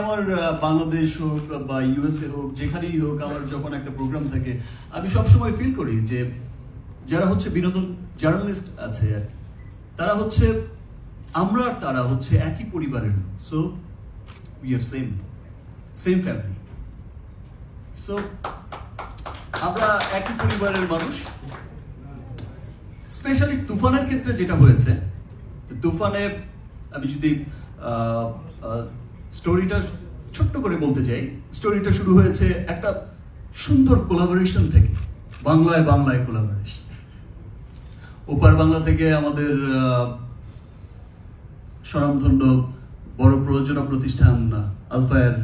আমার বাংলাদেশ হোক বা ইউএসএ হোক, যেখানেই হোক আমার যখন একটা প্রোগ্রাম থাকে, আমি সবসময় ফিল করি যে যারা হচ্ছে বিনোদন জার্নালিস্ট আছে, তারা হচ্ছে, আমরা আর তারা হচ্ছে একই পরিবারের so we are same same family so আমরা একই পরিবারের মানুষ। স্পেশালি তুফানের ক্ষেত্রে যেটা হয়েছে, তুফানে আমি যদি স্টোরিটা ছোট্ট করে বলতে চাই। স্টোরিটা শুরু হয়েছে একটা সুন্দর কোলাবোরেশন থেকে বাংলায় বাংলায় কোলাবোরেশন ওপার বাংলা থেকে আমাদের আহ, স্বনামধন্য বড় প্রযোজনা প্রতিষ্ঠান আলফায়ার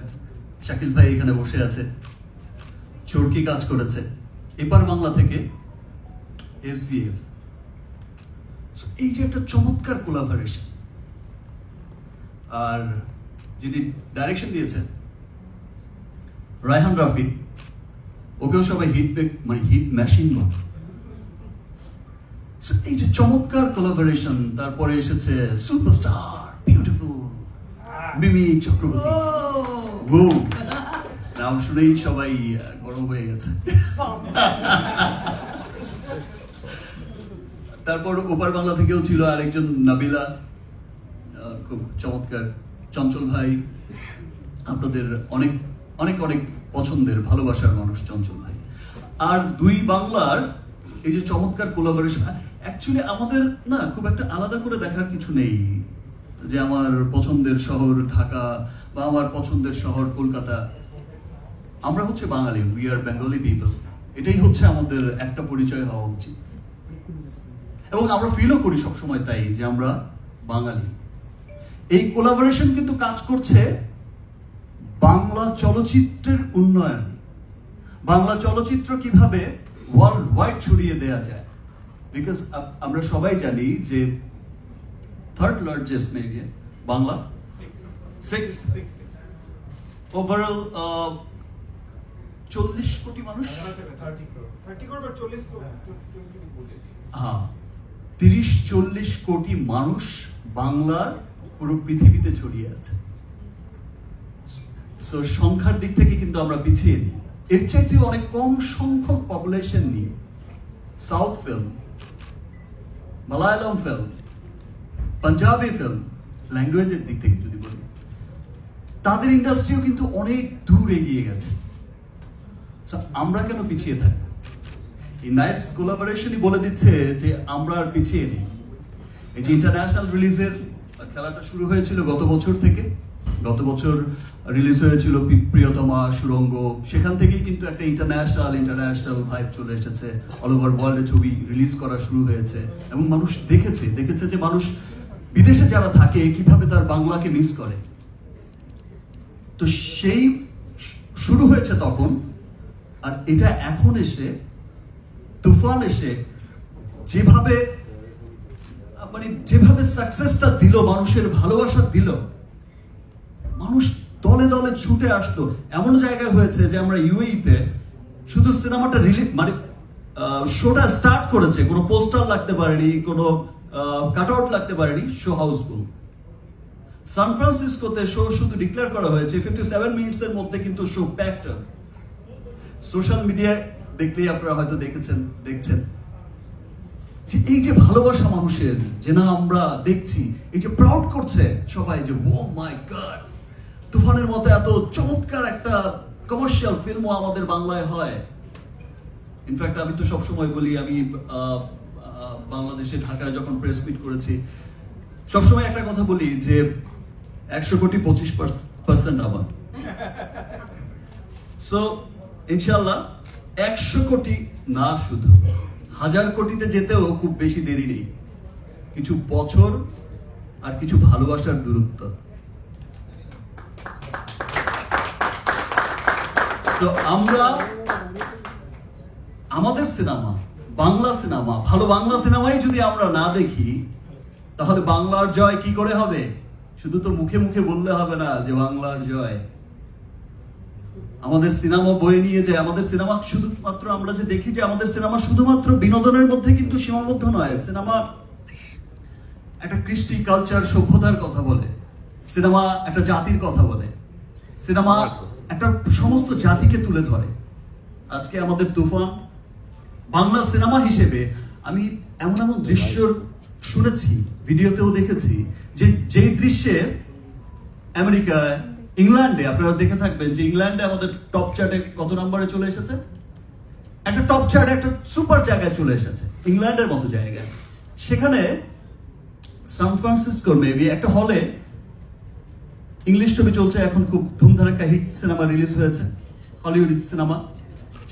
শাকিল ভাই এখানে বসে আছে চরকি কাজ করেছে। এপার বাংলা থেকে এসবিএফ এই যে একটা চমৎকার কোলাবোরেশন আর যিনি ডাইরেকশন দিয়েছেন। রায়হান রাফি ওকেও সবাই হিট মানে হিট মেশিন বলে। এই যে চমৎকার কোলাবোরেশন তারপরে এসেছে সুপারস্টার বিউটিফুল মিমি চক্রবর্তী। ও নাম শুনেই সবাই গরম হয়ে গেছে। তারপর ওপার বাংলা থেকেও ছিল আরেকজন নাবিলা। খুব চমৎকার। চঞ্চল ভাই, আপনাদের অনেক অনেক অনেক পছন্দের, ভালোবাসার মানুষ চঞ্চল ভাই। আর দুই বাংলার এই যে চমৎকার কোলাবোরেশন অ্যাকচুয়ালি আমাদের না খুব একটা আলাদা করে দেখার কিছু নেই যে আমার পছন্দের শহর ঢাকা বা আমার পছন্দের শহর কলকাতা। আমরা হচ্ছে Bangali we are Bengali people এটাই হচ্ছে আমাদের একটা পরিচয় হওয়া উচিত। এবং আমরা ফিলও করি সবসময় তাই যে আমরা বাঙালি। এই কোলাবোরেশন কিন্তু কাজ করছে বাংলা চলচ্চিত্রের উন্নয়ন। বাংলা চলচ্চিত্র কীভাবে ওয়ার্ল্ড ওয়াইড ছড়িয়ে দেয়া যায়। বিকজ আমরা সবাই জানি যে third largest maybe Bangla. Six overall চল্লিশ কোটি মানুষ? হ্যাঁ। তিরিশ চল্লিশ কোটি মানুষ বাংলার পুরো পৃথিবীতে ছড়িয়ে আছে। সংখ্যার দিক থেকে কিন্তু আমরা পিছিয়ে নেই। এর চাইতে অনেক কম সংখ্যক পপুলেশন নিয়ে south film Malayalam film Punjabi film ল্যাঙ্গুয়েজের দিক থেকে যদি বলি, তাদের ইন্ডাস্ট্রিও কিন্তু অনেক দূর এগিয়ে গেছে। আমরা কেন পিছিয়ে থাকি? এই নাইস কোলাবোরেশনই বলে দিচ্ছে যে আমরা আর পিছিয়ে নেই। এই যে ইন্টারন্যাশনাল রিলিজের খেলাটা শুরু হয়েছিল গত বছর থেকে। গত বছর রিলিজ হয়েছিল প্রিয়তমা, সুরঙ্গ। সেখান থেকেই কিন্তু একটা ইন্টারন্যাশনাল ইন্টারন্যাশনাল ভাইব চলে এসেছে। অল ওভার ওয়ার্ল্ডে ছবি রিলিজ করা শুরু হয়েছে। এবং মানুষ দেখেছে দেখেছে যে মানুষ বিদেশে যারা থাকে, কীভাবে তার বাংলাকে মিস করে। তো সেই শুরু হয়েছে তখন। আর এটা এখন এসে, তুফান এসে, যেভাবে মানে যেভাবে সাকসেসটা দিল, মানুষের ভালোবাসা দিল, মানুষ দলে দলে ছুটে আসতো এমন জায়গায় হয়েছে যে আমরা ইউএইতে শুধু সিনেমাটা রিলিজ মানে শোটা স্টার্ট করেছে। কোনো পোস্টার লাগতে পারেনি, কোনো কাট আউট লাগতে পারেনি শো হাউসফুল সান ফ্রান্সিসকোতে শো শুধু ডিক্লেয়ার করা হয়েছে ফিফটি সেভেন মিনিটস এর মধ্যে কিন্তু শো প্যাকড সোশ্যাল মিডিয়ায় দেখলেই আপনারা হয়তো দেখেছেন, দেখছেন। যে এই যে ভালোবাসা মানুষের, যে না আমরা দেখছি, এই যে প্রাউড করছে সবাই যে ও মাই গড তুফানের মতো এত চমৎকার একটা কমার্শিয়াল ফিল্মও আমাদের বাংলায় হয়। ইনফ্যাক্ট আমি তো সবসময় বলি, আমি বাংলাদেশে ঢাকায় যখন প্রেস মিট করেছি, সবসময় একটা কথা বলি যে, একশো কোটি পঁচিশ পার্সেন্ট আমার। সো ইনশাল্লাহ একশো কোটি না শুধু। হাজার কোটিতে যেতেও খুব বেশি দেরি নেই। কিছু বছর আর কিছু ভালোবাসার দূরত্ব। তো আমরা আমাদের সিনেমা, বাংলা সিনেমা, ভালো বাংলা সিনেমাই যদি আমরা না দেখি, তাহলে বাংলার জয় কি করে হবে? শুধু তো মুখে মুখে বললে হবে না যে বাংলার জয়। আমাদের সিনেমা বয়ে নিয়ে যায়, আমাদের সিনেমা শুধুমাত্র আমরা যে দেখি যে আমাদের সিনেমা শুধুমাত্র বিনোদনের মধ্যে কিন্তু সীমাবদ্ধ নয়। সিনেমা একটা কৃষ্টি কালচার সভ্যতার কথা বলে। সিনেমা একটা জাতির কথা বলে। সিনেমা একটা সমস্ত জাতিকে তুলে ধরে। আজকে আমাদের তুফান, বাংলা সিনেমা হিসেবে আমি এমন এমন দৃশ্য শুনেছি, ভিডিওতেও দেখেছি, যে যেই দৃশ্যে আমেরিকায় ইংল্যান্ডে, আপনারা দেখে থাকবেন যে ইংল্যান্ডে আমাদের টপ চার্টে কত নম্বরে চলে এসেছে? একটা টপ চার্টে একটা সুপার জায়গায় চলে এসেছে, ইংল্যান্ডের মতো জায়গায়। সেখানে সান ফ্রান্সিসকোর মেবি একটা হলে ইংলিশ ছবি চলছে, এখন খুব ধুমধারাক্কা হিট সিনেমা রিলিজ হয়েছে হলিউড সিনেমা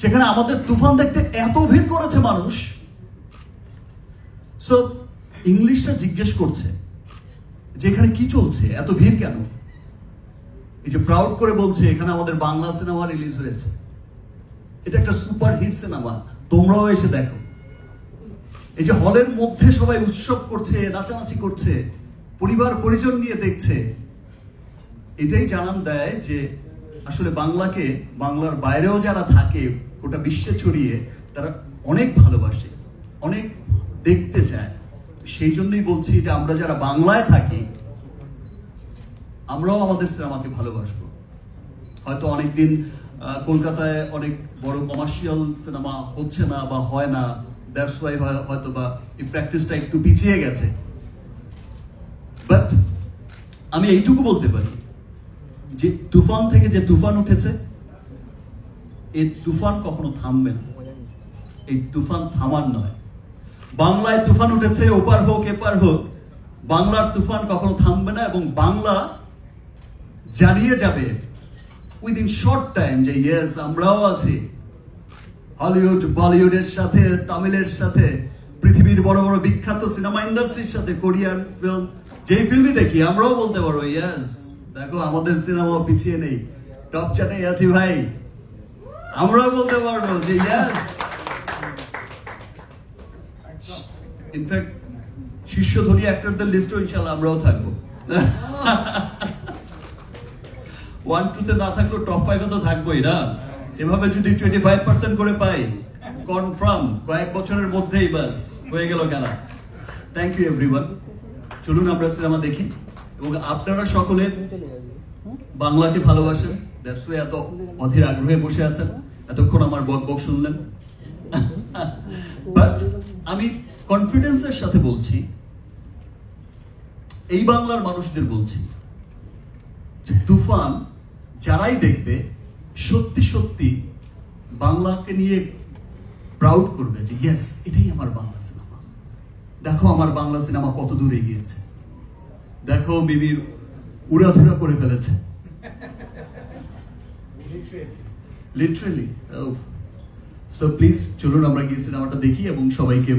সেখানে আমাদের তুফান দেখতে এত ভিড় করেছে মানুষ। সো ইংলিশটা জিজ্ঞেস করছে, যে এখানে কি চলছে? এত ভিড় কেন? এই যে প্রাউড করে বলছে, এখানে আমাদের বাংলা সিনেমা রিলিজ হয়েছে। এটা একটা সুপার হিট সিনেমা তোমরাও এসে দেখো। এই যে হলের মধ্যে সবাই উৎসব করছে, নাচানাচি করছে, পরিবার, পরিজন নিয়ে দেখছে, এটাই জানান দেয় যে আসলে বাংলাকে, বাংলার বাইরেও যারা থাকে, গোটা বিশ্বে ছড়িয়ে, তারা অনেক ভালোবাসে, অনেক দেখতে চায়। সেই জন্যই বলছি যে আমরা যারা বাংলায় থাকি আমরাও আমাদের সিনেমাকে ভালোবাসবো। হয়তো অনেকদিন কলকাতায় অনেক বড় কমার্শিয়াল সিনেমা হচ্ছে না বা হয় না দ্যাটস ওয়াই হয়তো বা এই প্র্যাকটিসটা একটু পিছিয়ে গেছে। বাট আমি এইটুকু বলতে পারি যে তুফান থেকে যে তুফান উঠেছে এই তুফান কখনো থামবে না। এই তুফান থামার নয়। বাংলায় তুফান উঠেছে, ওপার হোক, এপার হোক, বাংলার তুফান কখনো থামবে না এবং বাংলা জানিয়ে যাবে উইদিন শর্ট টাইম যে ইয়েস আমরাও আছি। হলিউড বলিউডের সাথে, তামিলের সাথে, পৃথিবীর বড় বড় বিখ্যাত সিনেমা ইন্ডাস্ট্রির সাথে কোরিয়ান ফিল্ম যেই ফিল্মই দেখি, আমরাও বলতে পারব ইয়েস দেখো, আমাদের সিনেমা পিছিয়ে নেই। টপ চাটে আছি ভাই। আমরাও বলতে পারব যে ইয়েস ইনফ্যাক্ট শীর্ষ ধনী অ্যাক্টরদের লিস্টও ইনশাল্লাহ আমরাও থাকব। ওয়ান টু তে না থাকলেও টপ ফাইভে তো থাকবোই না। এভাবে যদি টোয়েন্টি ফাইভ পার্সেন্ট করে পাই কনফার্ম কয়েক বছরের মধ্যেই বাস, হয়ে গেল খেলা। থ্যাংক ইউ এভরিওয়ান চলুন আমরা সিনেমা দেখি। এবং আপনারা সকলে বাংলাকে ভালোবাসেন। এত অধীর আগ্রহে বসে আছেন। এতক্ষণ আমার বক বক শুনলেন। বাট আমি কনফিডেন্সের সাথে বলছি, এই বাংলার মানুষদের বলছি তুফান যারাই দেখবে, সত্যি সত্যি বাংলাকে নিয়ে প্রাউড করবে যে ইয়েস এটাই আমার বাংলা সিনেমা দেখো আমার বাংলা সিনেমা কত দূর এগিয়েছে। দেখো বিবির উড়াধুরা করে ফেলেছে। লিটারেলি সো প্লিজ চলুন আমরা গিয়ে সিনেমাটা দেখি এবং সবাইকে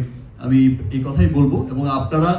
আমি এই কথাই বলব এবং আপনারা